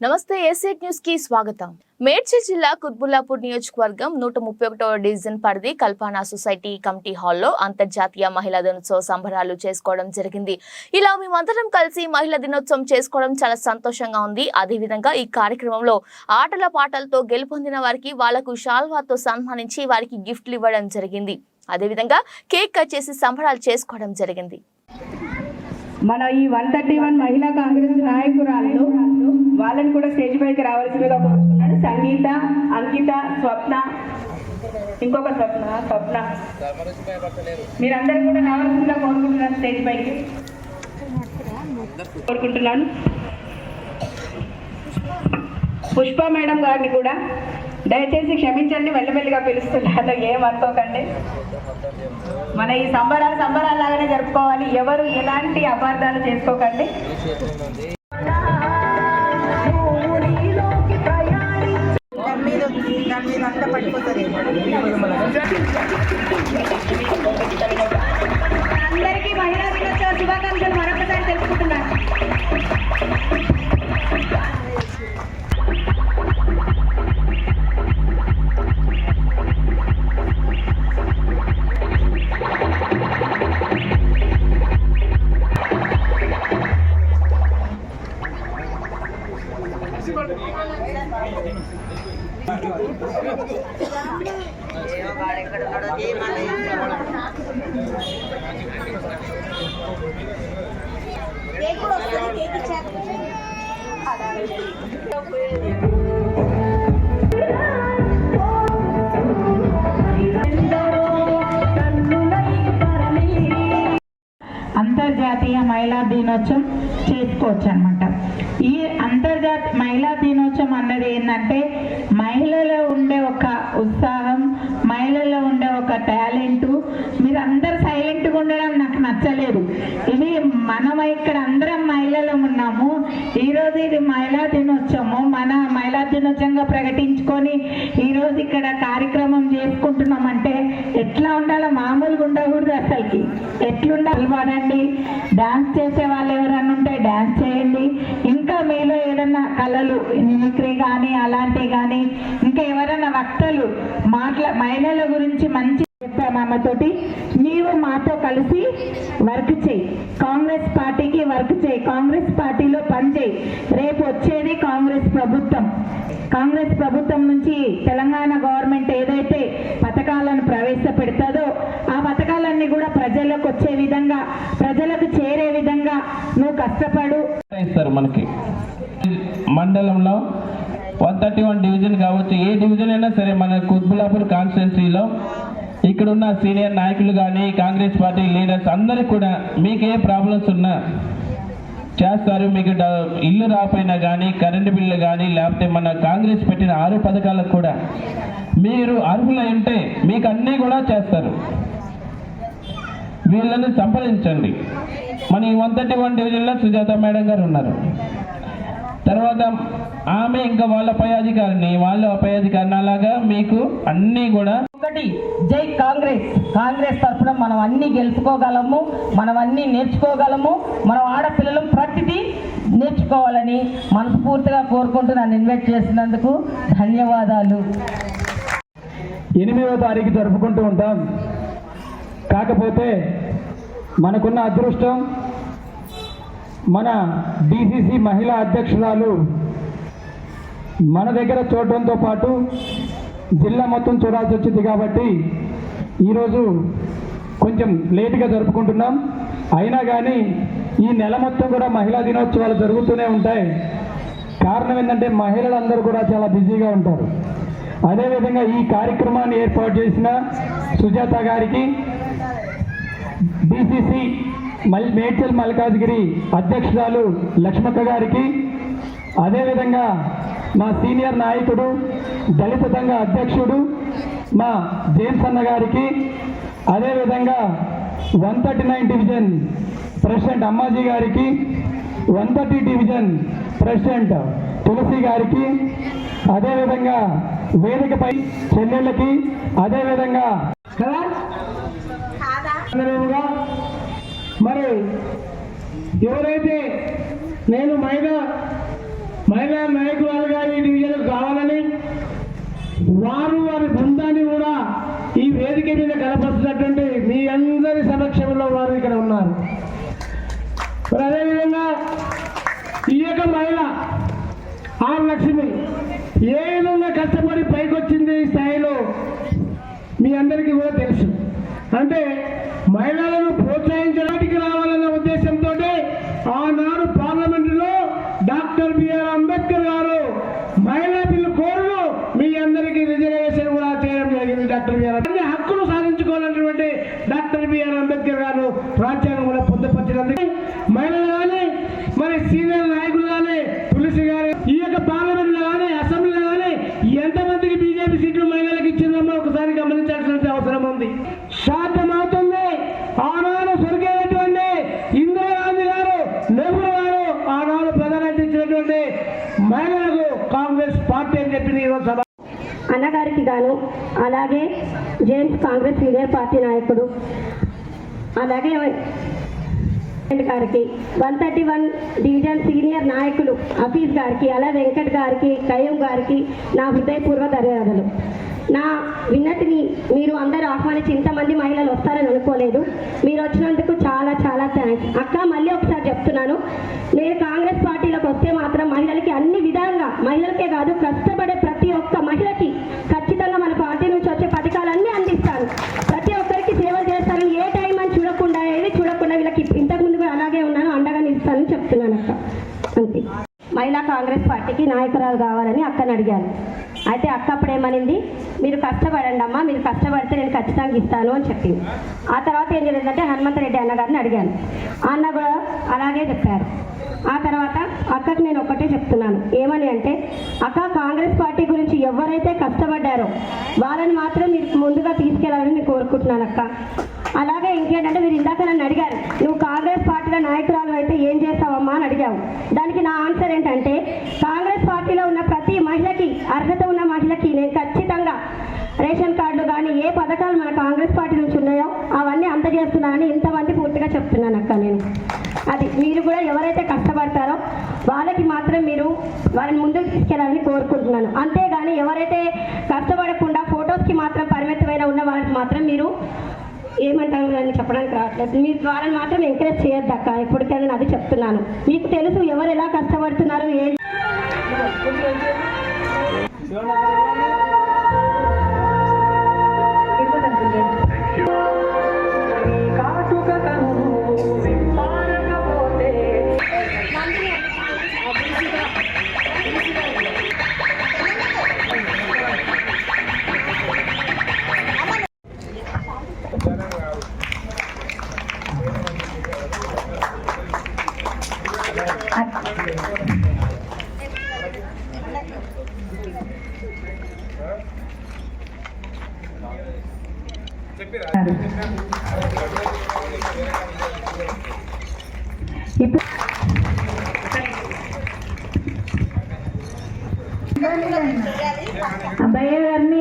నమస్తే ఏసీ న్యూస్కి స్వాగతం. మేడ్చల్ జిల్లా కుత్బుల్లాపూర్ నియోజకవర్గం నూట ముప్పై ఒకటవ డివిజన్ పరిధి కల్పానా సొసైటీ కమిటీ హాల్లో అంతర్జాతీయ మహిళా దినోత్సవ సంబరాలు చేసుకోవడం జరిగింది. ఇలా మేమందరం కలిసి మహిళా దినోత్సవం చేసుకోవడం చాలా సంతోషంగా ఉంది. అదేవిధంగా ఈ కార్యక్రమంలో ఆటల పాటలతో గెలుపొందిన వారికి వాళ్ళకు షాల్వాతో సన్మానించి వారికి గిఫ్ట్లు ఇవ్వడం జరిగింది. అదేవిధంగా కేక్ కట్ చేసి సంబరాలు చేసుకోవడం జరిగింది. మన ఈ వన్ థర్టీ వన్ మహిళా కాంగ్రెస్ నాయకురాలు వాళ్ళని కూడా స్టేజ్ పైకి రావాల్సిందిగా కోరుతున్నాను. సంగీత అంకిత స్వప్న. ఇంకొక స్వప్న స్వప్న. మీరందరూ కూడా రావాల్సిందిగా కోరుకుంటున్నాను స్టేజ్ పైకి. కోరుకుంటున్నాను. పుష్ప మేడం గారిని కూడా దయచేసి క్షమించండి మెల్లమెల్లిగా పిలుస్తున్నాను ఏమనుకోకండి మన ఈ సంబరాలు సంబరాలు లాగానే జరుపుకోవాలి. ఎవరు ఎలాంటి అపార్థాలు చేసుకోకండి. దాని మీద దాని మీద అంతా పడిపోతుంది. అంతర్జాతీయ మహిళా దినోత్సవం చేసుకోవచ్చు అనమాట ఈ అంతర్జాతీయ మహిళా దినోత్సవం అన్నది ఏంటంటే మహిళలో ఉండే ఒక ఉత్సాహం మహిళలో ఉండే ఒక టాలెంట్. మీరు అందరు సైలెంట్గా ఉండడం నాకు నచ్చలేదు. ఇది మనం ఇక్కడ అందరం మహిళలు ఉన్నాము. ఈరోజు ఇది మహిళా దినోత్సవము. మన మహిళా దినోత్సవంగా ప్రకటించుకొని ఈరోజు ఇక్కడ కార్యక్రమం చేసుకుంటున్నామంటే ఎట్లా ఉండాలో మామూలుగా ఉండకూడదు అసలుకి. ఎట్లుండాలి వాడండి డాన్స్ చేసే వాళ్ళు ఎవరన్నా ఉంటే డాన్స్ చేయండి. ఇంకా మీలో ఏదన్నా కళలు మిమిక్రీ కానీ అలాంటివి కానీ ఇంకా ఎవరైనా వక్తలు మాట్లా మహిళల గురించి మంచి మామతోటి నీవు మాతో కలిసి వర్క్ చేయి. కాంగ్రెస్ పార్టీకి వర్క్ చేయి. కాంగ్రెస్ పార్టీలో పనిచేయి రేపు వచ్చేది కాంగ్రెస్ ప్రభుత్వం. కాంగ్రెస్ ప్రభుత్వం నుంచి తెలంగాణ గవర్నమెంట్ ఏదైతే పథకాలను ప్రవేశపెడుతుందో ఆ పథకాలన్నీ కూడా ప్రజలకు వచ్చే విధంగా ప్రజలకు చేరే విధంగా నువ్వు కష్టపడు. ఇస్తారు మనకి. మండలంలో వన్ థర్టీ వన్ డివిజన్ కావచ్చు. ఏ డివిజన్ అయినా సరే మన కుత్బులాపూర్ కాన్స్టిట్యున్సీలో ఇక్కడ ఉన్న సీనియర్ నాయకులు కానీ కాంగ్రెస్ పార్టీ లీడర్స్ అందరికి కూడా మీకు ఏ ప్రాబ్లమ్స్ ఉన్నా చేస్తారు. మీకు ఇల్లు రాపోయినా కానీ కరెంటు బిల్లు కానీ లేకపోతే మన కాంగ్రెస్ పెట్టిన ఆరు పథకాలకు కూడా మీరు అర్హులై ఉంటే మీకు అన్నీ కూడా చేస్తారు. వీళ్ళని సంప్రదించండి. మన ఈ వన్ థర్టీ వన్ డివిజన్లో సుజాత మేడం గారు ఉన్నారు. తర్వాత ఆమె ఇంకా వాళ్ళ పై అధికారిని వాళ్ళ పై అధికారిని అలాగా మీకు అన్నీ కూడా ఒకటి జై కాంగ్రెస్. కాంగ్రెస్ తరఫున మనం అన్ని గెలుచుకోగలము మనం అన్ని నేర్చుకోగలము మనం ఆడపిల్లలు ప్రతిదీ నేర్చుకోవాలని మనస్ఫూర్తిగా కోరుకుంటూ నన్ను ఇన్వైట్ చేసినందుకు ధన్యవాదాలు. ఎనిమిదవ తారీఖు జరుపుకుంటూ ఉంటాం. కాకపోతే మనకున్న అదృష్టం మన డిసిసి మహిళా అధ్యక్షురాలు మన దగ్గర చూడడంతో పాటు జిల్లా మొత్తం చూడాల్సి వచ్చింది కాబట్టి ఈరోజు కొంచెం లేటుగా జరుపుకుంటున్నాం. అయినా కానీ ఈ నెల మొత్తం కూడా మహిళా దినోత్సవాలు జరుగుతూనే ఉంటాయి. కారణం ఏంటంటే మహిళలందరూ కూడా చాలా బిజీగా ఉంటారు. అదేవిధంగా ఈ కార్యక్రమాన్ని ఏర్పాటు చేసిన సుజాత గారికి డిసిసి మల్ మేడ్చల్ మల్కాజ్గిరి అధ్యక్షురాలు లక్ష్మక్క గారికి అదేవిధంగా మా సీనియర్ నాయకుడు దళిత సంఘ అధ్యక్షుడు మా జేమ్స్ అన్న గారికి అదేవిధంగా one thirty nine division president Ammaji గారికి one thirty division president Tulasi గారికి అదేవిధంగా వేదికపై చెల్లెళ్ళకి అదేవిధంగా మరి ఎవరైతే నేను మహిళా నాయకురాలు నాయకురాలుగా ఈ డివిజన్ కావాలని వారు వారి బృందాన్ని కూడా ఈ వేదిక మీద కనపరుస్తున్నటువంటి మీ అందరి సమక్షంలో వారు ఇక్కడ ఉన్నారు. మరి అదేవిధంగా ఈ యొక్క మహిళ ఆరు లక్ష్మి ఏ విధంగా కష్టపడి పైకొచ్చింది ఈ స్థాయిలో మీ అందరికీ కూడా తెలుసు. అంటే మహిళలను ప్రోత్సహించడానికి రావాలన్న ఉద్దేశంతో ఆనాడు పార్లమెంటులో డాక్టర్ బిఆర్ అంబేద్కర్ గారు మహిళా బిల్లు కోరులు మీ అందరికీ రిజర్వేషన్ కూడా చేయడం జరిగింది డాక్టర్ బిఆర్ అన్ని హక్కులు సాధించుకోవాలన్నటువంటి డాక్టర్ బిఆర్ అంబేద్కర్ గారు రాజ్యాంగం కూడా పొందుపరిచినందుకు మహిళలు కానీ మరి సీనియర్ నాయకులు కానీ తులసి గారు ఈ యొక్క పార్లమెంట్లో కానీ అసెంబ్లీలో కానీ ఎంతమందికి బీజేపీ సీట్లు మహిళలకు ఇచ్చిందమ్మో? ఒకసారి గమనించాల్సిన అవసరం ఉంది. సాధ్యమవుతుంది. ఆనాడు స్వర్గీయటువంటి ఇందిరాగాంధీ గారు నెహ్రూ గారు ఆనాడు ప్రధానమంత్రి ఇచ్చినటువంటి మహిళలకు కాంగ్రెస్ పార్టీ అని చెప్పి ఈరోజు సభ. అన్నగారికి గాను అలాగే జేమ్స్ కాంగ్రెస్ సీనియర్ పార్టీ నాయకుడు. అలాగే గారికి one thirty one division senior నాయకులు హఫీజ్ గారికి అలా వెంకట్ గారికి కయ్యం గారికి నా హృదయపూర్వ ధన్యవాదాలు. నా విన్నతిని మీరు అందరూ ఆహ్వానించి ఇంతమంది మహిళలు వస్తారని అనుకోలేదు. మీరు వచ్చినందుకు చాలా చాలా థ్యాంక్స్ అక్క మళ్ళీ ఒకసారి చెప్తున్నాను. నేను కాంగ్రెస్ పార్టీలోకి వస్తే మాత్రం మహిళలకి అన్ని విధాలుగా మహిళలకే కాదు కష్టపడే ప్రతి ఒక్క మహిళకి ఖచ్చితంగా మన పార్టీ నుంచి వచ్చే పథకాలన్నీ అందిస్తాను ప్రతి ఒక్కరికి సేవలు చేస్తాను ఏ టైం అని చూడకుండా ఏది చూడకుండా వీళ్ళకి ఇంతకు ముందు కూడా అలాగే ఉన్నాను అండగా నిలుస్తానని చెప్తున్నాను అక్క. అంతే. మహిళా కాంగ్రెస్ పార్టీకి నాయకురాలు కావాలని అక్కని అడిగాను. అయితే అక్క అప్పుడు ఏమనింది? మీరు కష్టపడండి అమ్మా మీరు కష్టపడితే నేను ఖచ్చితంగా ఇస్తాను అని చెప్పింది. ఆ తర్వాత ఏం జరిగిందంటే హనుమంతరెడ్డి అన్నగారిని అడిగాను. అన్న కూడా అలాగే చెప్పారు. ఆ తర్వాత అక్కకి నేను ఒక్కటే చెప్తున్నాను. ఏమని అంటే అక్క కాంగ్రెస్ పార్టీ ఎవరైతే కష్టపడ్డారో వాళ్ళని మాత్రం మీరు ముందుగా తీసుకెళ్ళాలని నేను కోరుకుంటున్నాను అక్క. అలాగే ఇంకేంటంటే మీరు ఇందాక నన్ను అడిగారు నువ్వు కాంగ్రెస్ పార్టీలో నాయకురాలు అయితే ఏం చేస్తావమ్మా? అని అడిగావు. దానికి నా ఆన్సర్ ఏంటంటే కాంగ్రెస్ పార్టీలో ఉన్న ప్రతి మహిళకి అర్హత ఉన్న మహిళకి నేను ఖచ్చితంగా రేషన్ కార్డులు కానీ ఏ పథకాలు మన కాంగ్రెస్ పార్టీ నుంచి ఉన్నాయో అవన్నీ అందజేస్తున్నానని ఇంతమంది పూర్తిగా చెప్తున్నాను అక్క నేను. అది మీరు కూడా ఎవరైతే కష్టపడతారో వాళ్ళకి మాత్రం మీరు వాళ్ళని ముందుకు తీసుకెళ్ళాలని కోరుకుంటున్నాను. అంతేగాని ఎవరైతే కష్టపడకుండా ఫొటోస్కి మాత్రం పరిమితమైన ఉన్న వాళ్ళకి మాత్రం మీరు ఏమంటారు అని చెప్పడానికి రావట్లేదు. మీ ద్వారా మాత్రం ఎంకరేజ్ చేయొద్దు అక్క ఎప్పటికైనా అది చెప్తున్నాను. మీకు తెలుసు ఎవరు ఎలా కష్టపడుతున్నారు ఏ అబ్బయ్య గారిని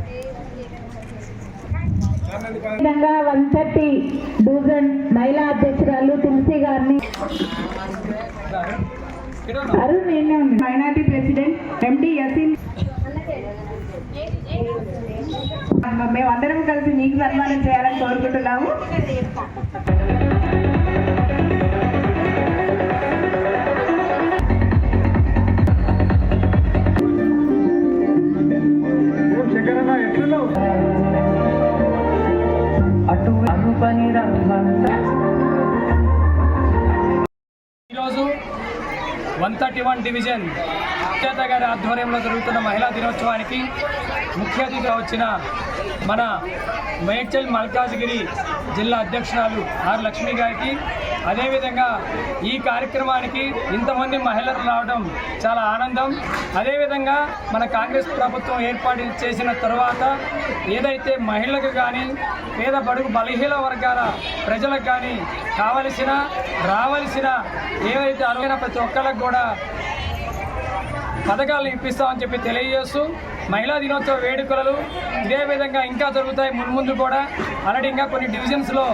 విధంగా వన్ థర్టీ డూజన్ మహిళా అధ్యక్షురాలు తులసి గారిని. అరుణ్ నిన్నే ఉంది? మైనార్టీ ప్రెసిడెంట్ ఎండి యసీన్ మేమందరం కలిసి మీకు సన్మానం చేయాలని కోరుకుంటున్నాము. pregunta థర్టీ వన్ డివిజన్ అత్యత గారి ఆధ్వర్యంలో జరుగుతున్న మహిళా దినోత్సవానికి ముఖ్య అతిథిగా వచ్చిన మన మేడ్చల్ మల్కాజ్గిరి జిల్లా అధ్యక్షురాలు ఆర్ లక్ష్మి గారికి అదేవిధంగా ఈ కార్యక్రమానికి ఇంతమంది మహిళలు రావడం చాలా ఆనందం. అదేవిధంగా మన కాంగ్రెస్ ప్రభుత్వం ఏర్పాటు చేసిన తర్వాత ఏదైతే మహిళలకు కానీ పేద బడుగు బలహీన వర్గాల ప్రజలకు కానీ కావలసిన రావలసిన ఏవైతే అరువైన ప్రతి ఒక్కరికి కూడా పథకాలను ఇప్పిస్తామని చెప్పి తెలియజేస్తూ మహిళా దినోత్సవ వేడుకలు ఇదే విధంగా ఇంకా జరుగుతాయి మున్ముందు కూడా. ఆల్రెడీ ఇంకా కొన్ని డివిజన్స్లో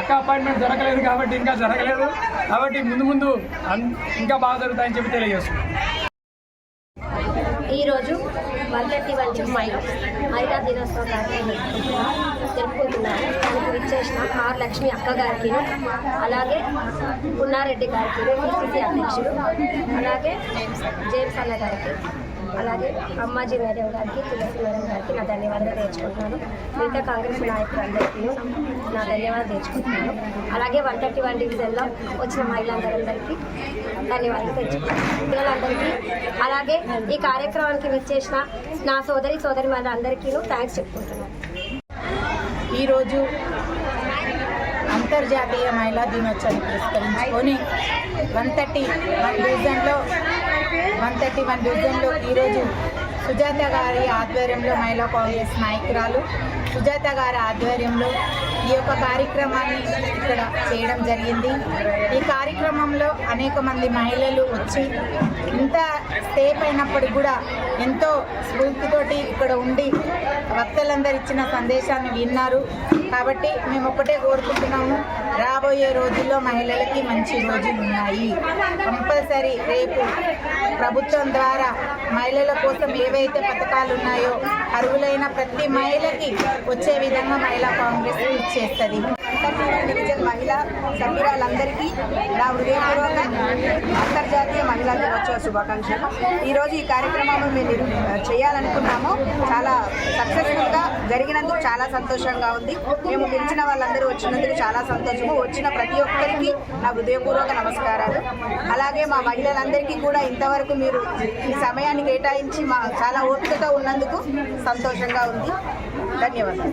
అక్క అపాయింట్మెంట్ దొరకలేదు కాబట్టి ఇంకా జరగలేదు. కాబట్టి ముందు ముందు ఇంకా బాగా జరుగుతాయని చెప్పి తెలియజేస్తున్నాం. ఈరోజు వన్ థర్టీ వంటి మహిళ మహిళా దినోత్సవ కార్యక్రమం జరుపుకుంటున్నాము దానికి విచ్చేసిన ఆర్ లక్ష్మి అక్క గారికి అలాగే పున్నారెడ్డి గారికి అధ్యక్షుడు అలాగే జేమ్స్ అన్న గారికి అలాగే అమ్మాజీ మేడం గారికి తులసి మేడం గారికి నా ధన్యవాదాలు తెచ్చుకుంటున్నాను మిగతా కాంగ్రెస్ నాయకులందరికీ నా ధన్యవాదాలు తెచ్చుకుంటున్నాను అలాగే వన్ థర్టీ వన్ డివిజన్లో వచ్చిన మహిళలందరికీ ధన్యవాదాలు తెచ్చుకుంటున్నాను పిల్లలందరికీ అలాగే ఈ కార్యక్రమానికి విచ్చేసిన నా సోదరి సోదరి వాళ్ళందరికీ థ్యాంక్స్ చెప్పుకుంటున్నాను. ఈరోజు అంతర్జాతీయ మహిళా దినోత్సవాన్ని పురస్కరించుకొని వన్ థర్టీ వన్ డివిజన్లో వన్ థర్టీ వన్ డివిజన్లో ఈరోజు సుజాత గారి ఆధ్వర్యంలో మహిళా కాంగ్రెస్ నాయకురాలు సుజాత గారి ఆధ్వర్యంలో ఈ యొక్క కార్యక్రమాన్ని ఇక్కడ చేయడం జరిగింది. ఈ కార్యక్రమంలో అనేక మంది మహిళలు వచ్చి ఇంత సేఫ్ అయినప్పటికి కూడా ఎంతో స్ఫూర్తితోటి ఇక్కడ ఉండి వక్తలందరూ ఇచ్చిన సందేశాన్ని విన్నారు. కాబట్టి మేము ఒకటే కోరుకుంటున్నాము రాబోయే రోజుల్లో మహిళలకి మంచి రోజులు ఉన్నాయి. కంపల్సరీ రేపు ప్రభుత్వం ద్వారా మహిళల కోసం ఏవైతే పథకాలు ఉన్నాయో అర్హులైన ప్రతి మహిళకి వచ్చే విధంగా మహిళా కాంగ్రెస్ అంతర్జాతీయ డివిజన్ మహిళా సభ్యురాలందరికీ నా హృదయపూర్వక అంతర్జాతీయ మహిళా దినోత్సవ శుభాకాంక్షలు. ఈరోజు ఈ కార్యక్రమం మేము చేయాలనుకున్నాము. చాలా సక్సెస్ఫుల్గా జరిగినందుకు చాలా సంతోషంగా ఉంది. మేము పిలిచిన వాళ్ళందరూ వచ్చినందుకు చాలా సంతోషము. వచ్చిన ప్రతి ఒక్కరికి నా హృదయపూర్వక నమస్కారాలు. అలాగే మా మహిళలందరికీ కూడా ఇంతవరకు మీరు ఈ సమయాన్ని కేటాయించి మా చాలా ఓపికతో ఉన్నందుకు సంతోషంగా ఉంది. ధన్యవాదాలు.